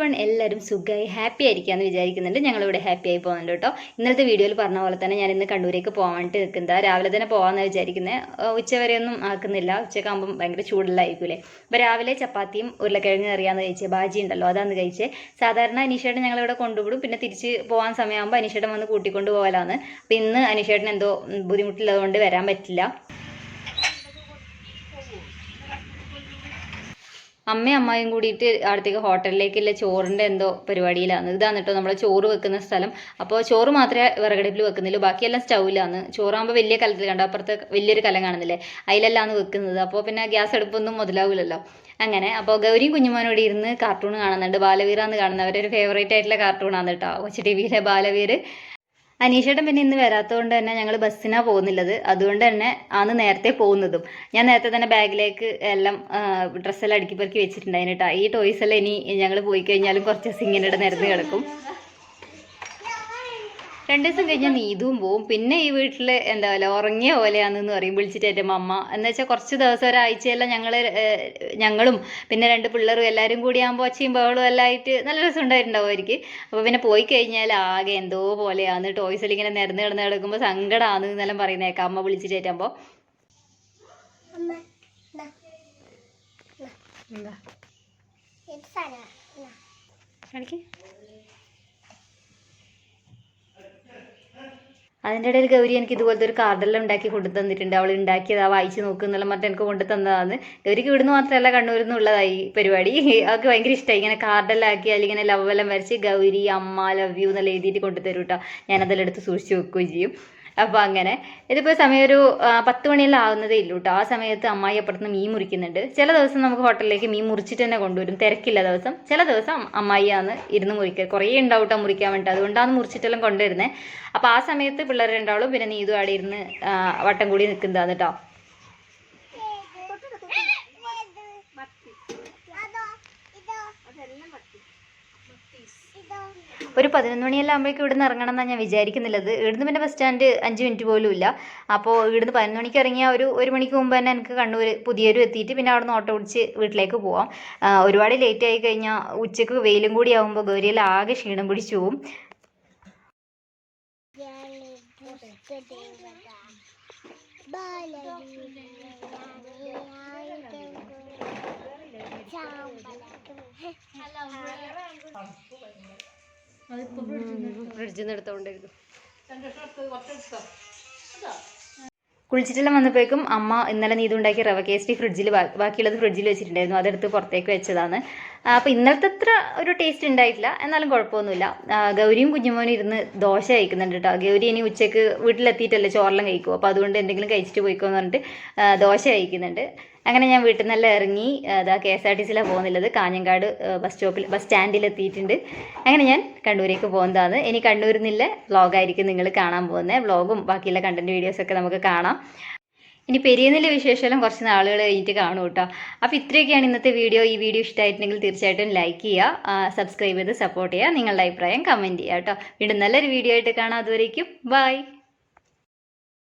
One എല്ലാവരും സുഖമായി happy ആയിരിക്കാമെന്ന് വിചാരിക്കുന്നുണ്ട്. ഞങ്ങളിവിടെ ഹാപ്പി ആയി പോകുന്നുണ്ട് കേട്ടോ. ഇന്നലത്തെ വീഡിയോയിൽ പറഞ്ഞ പോലെ തന്നെ ഞാൻ ഇന്ന് കണ്ണൂരേക്ക് പോകാൻ വേണ്ടിയിട്ട് നിൽക്കുന്നത് രാവിലെ തന്നെ പോകാമെന്ന് വിചാരിക്കുന്നത് ഉച്ചവരെയൊന്നും ആക്കുന്നില്ല. ഉച്ചക്കാകുമ്പം ഭയങ്കര ചൂടുള്ളായിരിക്കൂലേ അപ്പോൾ രാവിലെ ചപ്പാത്തിയും ഉരുളക്കിഴങ്ങ് കറിയാന്ന് കഴിച്ചത് ബാജി ഉണ്ടല്ലോ അതാന്ന് കഴിച്ചത് സാധാരണ അനീഷേട്ടൻ ഞങ്ങളിവിടെ കൊണ്ടുവിടും. പിന്നെ തിരിച്ച് പോകാൻ സമയമാകുമ്പോൾ അനീഷേട്ടൻ വന്ന് കൂട്ടിക്കൊണ്ട് പോകലാണ് അപ്പോൾ ഇന്ന് അനീഷേട്ടൻ എന്തോ ബുദ്ധിമുട്ടുള്ളതുകൊണ്ട് വരാൻ പറ്റില്ല. അമ്മയും അമ്മായും കൂടിയിട്ട് അടുത്തേക്ക് ഹോട്ടലിലേക്കുള്ള ചോറിന്റെ എന്തോ പരിപാടിയിലാണ്. ഇതാണ് കേട്ടോ നമ്മൾ ചോറ് വെക്കുന്ന സ്ഥലം. അപ്പോൾ ചോറ് മാത്രമേ വിറകടുപ്പിൽ വെക്കുന്നില്ല ബാക്കിയെല്ലാം സ്റ്റൗവിലാണ്. ചോറാകുമ്പോൾ വലിയ കലത്തിൽ കണ്ടോ അപ്പുറത്ത് വലിയൊരു കലം കാണുന്നില്ലേ? അതിലെല്ലാം വെക്കുന്നത്. അപ്പോൾ പിന്നെ ഗ്യാസ് അടുപ്പൊന്നും മുതലാവില്ലല്ലോ അങ്ങനെ. അപ്പോൾ ഗൗരിയും കുഞ്ഞുമോനോട് ഇരുന്ന് കാർട്ടൂൺ കാണുന്നുണ്ട്. ബാലവീർ എന്ന് കാണുന്നത് ഒരു ഫേവറേറ്റ് ആയിട്ടുള്ള കാർട്ടൂണാണ് കേട്ടോ. കൊച്ചു ടി വിയിലെ ബാലവീർ. അനീഷേട്ടൻ പിന്നെ ഇന്ന് വരാത്തതുകൊണ്ട് തന്നെ ഞങ്ങൾ ബസ്സിനാണ് പോകുന്നുള്ളത്. അതുകൊണ്ട് തന്നെ ആന്ന് നേരത്തെ പോകുന്നതും. ഞാൻ നേരത്തെ തന്നെ ബാഗിലേക്ക് എല്ലാം ഡ്രസ്സെല്ലാം അടുക്കി പെറുക്കി വെച്ചിട്ടുണ്ടായിരുന്നു കേട്ടോ. ഈ ടോയ്സ് എല്ലാം ഇനി ഞങ്ങൾ പോയി കഴിഞ്ഞാലും കുറച്ച് ദിവസം ഇങ്ങനെ ഇവിടെ നിരന്ന് കിടക്കും. രണ്ട് ദിവസം കഴിഞ്ഞാൽ നീതും പോവും. പിന്നെ ഈ വീട്ടിൽ എന്താ പറയുക ഉറങ്ങിയ പോലെയാണെന്ന് പറയും വിളിച്ചിട്ട് എന്റെ മമ്മ. എന്ന് വെച്ചാൽ കുറച്ച് ദിവസം ഒരാഴ്ചയെല്ലാം ഞങ്ങൾ ഞങ്ങളും പിന്നെ രണ്ട് പിള്ളേരും എല്ലാവരും കൂടി ആകുമ്പോൾ ഒച്ചയും ബഹളും എല്ലാം ആയിട്ട് നല്ല രസം ഉണ്ടായിട്ടുണ്ടാവും അവർക്ക് അപ്പോൾ പിന്നെ പോയി കഴിഞ്ഞാൽ ആകെ എന്തോ പോലെയാണ് ടോയ്സിൽ ഇങ്ങനെ നിരന്ന് കിടന്ന് കിടക്കുമ്പോൾ സങ്കടമാണ് എന്നെല്ലാം പറയുന്നേക്കാം. അമ്മ വിളിച്ചിട്ടേറ്റാകുമ്പോൾ അമ്മ ദാ, എന്താ. കാണിക്ക്. അതിന്റെ ഇടയിൽ ഗൗരി എനിക്ക് ഇതുപോലത്തെ ഒരു കാർഡെല്ലാം ഉണ്ടാക്കി കൊണ്ടു തന്നിട്ടുണ്ട്. അവൾ ഉണ്ടാക്കിയതാ വായിച്ച് നോക്കുന്നെല്ലാം മറ്റേ എനിക്ക് കൊണ്ടു തന്നതാണ്. ഗൗരിക്ക് ഇവിടുന്ന് മാത്രമല്ല കണ്ണൂരിൽ നിന്നുള്ളതായി പരിപാടി. അവൾക്ക് ഭയങ്കര ഇഷ്ടമായി ഇങ്ങനെ കാർഡെല്ലാം ആക്കി അല്ലെങ്കിൽ ഇങ്ങനെ ലവ് എല്ലാം വരച്ച് ഗൗരി അമ്മ ലവ് യു എന്നെല്ലാം എഴുതിയിട്ട് കൊണ്ടു തരും കേട്ടോ ഞാനതെല്ലാം എടുത്ത് സൂക്ഷിച്ച് വെക്കുകയും ചെയ്യും. അപ്പോൾ അങ്ങനെ. ഇതിപ്പോ സമയം ഒരു പത്ത് മണിയെല്ലാം ആവുന്നതേ ഇല്ലൂ കേട്ടോ ആ സമയത്ത് അമ്മായി അപ്പുറത്ത് മീൻ മുറിക്കുന്നുണ്ട്. ചില ദിവസം നമുക്ക് ഹോട്ടലിലേക്ക് മീൻ മുറിച്ചിട്ട് തന്നെ കൊണ്ടുവരും. തിരക്കില്ല ദിവസം. ചില ദിവസം അമ്മായിയാണ് ഇരുന്ന് മുറിക്കുക കുറേ ഉണ്ടാവും കേട്ടോ മുറിക്കാൻ വേണ്ടി അതുകൊണ്ടാണ് മുറിച്ചിട്ടെല്ലാം കൊണ്ടുവരുന്നത് അപ്പോൾ ആ സമയത്ത് പിള്ളേർ ഉണ്ടാവുള്ളൂ പിന്നെ നീതു അവിടെ ഇരുന്ന് വട്ടം കൂടി നിൽക്കുന്നതാണ് കേട്ടോ ഒരു പതിനൊന്ന് മണിയെല്ലാം ആകുമ്പോഴേക്കും ഇവിടുന്ന് ഇറങ്ങണം എന്നാണ് ഞാൻ വിചാരിക്കുന്നില്ലത് ഇവിടുന്ന് പിന്നെ ബസ് സ്റ്റാൻഡ് അഞ്ച് മിനിറ്റ് പോലും ഇല്ല. അപ്പോൾ ഇവിടുന്ന് പതിനൊന്ന് മണിക്ക് ഇറങ്ങിയ ഒരു ഒരു മണിക്ക് മുമ്പ് തന്നെ എനിക്ക് കണ്ണൂർ പുതിയൊരു എത്തിയിട്ട് പിന്നെ അവിടെ നിന്ന് ഓട്ടോ പിടിച്ച് വീട്ടിലേക്ക് പോവാം. ഒരുപാട് ലേറ്റ് ആയി കഴിഞ്ഞാൽ ഉച്ചയ്ക്ക് വെയിലും കൂടി ആകുമ്പോൾ ഗൗരിയിൽ ആകെ ക്ഷീണം പിടിച്ചു പോവും. ബാലി ഫ്രിഡ്ജിൽ നിന്ന് കുളിച്ചിട്ടെല്ലാം വന്നപ്പോഴേക്കും അമ്മ ഇന്നലെ നീതു ഉണ്ടാക്കിയ റവ കേസ്റ്റി ഫ്രിഡ്ജിൽ ബാക്കിയുള്ളത് ഫ്രിഡ്ജിൽ വെച്ചിട്ടുണ്ടായിരുന്നു. അതെടുത്ത് പുറത്തേക്ക് വെച്ചതാണ്. അപ്പോൾ ഇന്നലത്തെ അത്ര ഒരു ടേസ്റ്റ് ഉണ്ടായിട്ടില്ല. എന്നാലും കുഴപ്പമൊന്നുമില്ല. ഗൗരിയും കുഞ്ഞുമോനും ഇരുന്ന് ദോശ കഴിക്കുന്നുണ്ട് കേട്ടോ. ഗൗരി ഇനി ഉച്ചയ്ക്ക് വീട്ടിലെത്തിയിട്ടല്ലേ ചോറെല്ലാം കഴിക്കും. അപ്പോൾ അതുകൊണ്ട് എന്തെങ്കിലും കഴിച്ചിട്ട് പോയിക്കോന്ന് പറഞ്ഞിട്ട് ആ, ദോശ കഴിക്കുന്നുണ്ട്. അങ്ങനെ ഞാൻ വീട്ടിൽ നിന്നെല്ലാം ഇറങ്ങി അതാ കെ എസ് ആർ ടി സിയിലാണ് പോകുന്നുള്ളത്. കാഞ്ഞങ്ങാട് ബസ് സ്റ്റോപ്പിൽ ബസ് സ്റ്റാൻഡിൽ എത്തിയിട്ടുണ്ട് അങ്ങനെ ഞാൻ കണ്ണൂരേക്ക് പോകുന്നതാണ്. ഇനി കണ്ണൂരിൽ നിന്നുള്ള വ്ളോഗായിരിക്കും നിങ്ങൾ കാണാൻ പോകുന്നത് വ്ളോഗും ബാക്കിയുള്ള കണ്ടന്റ് വീഡിയോസൊക്കെ നമുക്ക് കാണാം. ഇനി പെരിയെന്നിലെ വിശേഷമെല്ലാം കുറച്ച് നാളുകൾ കഴിഞ്ഞിട്ട് കാണും കേട്ടോ. അപ്പോൾ ഇത്രയൊക്കെയാണ് ഇന്നത്തെ വീഡിയോ. ഈ വീഡിയോ ഇഷ്ടമായിട്ടുണ്ടെങ്കിൽ തീർച്ചയായിട്ടും ലൈക്ക് ചെയ്യുക സബ്സ്ക്രൈബ് ചെയ്ത് സപ്പോർട്ട് ചെയ്യുക നിങ്ങളുടെ അഭിപ്രായം കമന്റ് ചെയ്യുക കേട്ടോ. വീണ്ടും നല്ലൊരു വീഡിയോ ആയിട്ട് കാണാം. അതുവരേക്കും ബൈ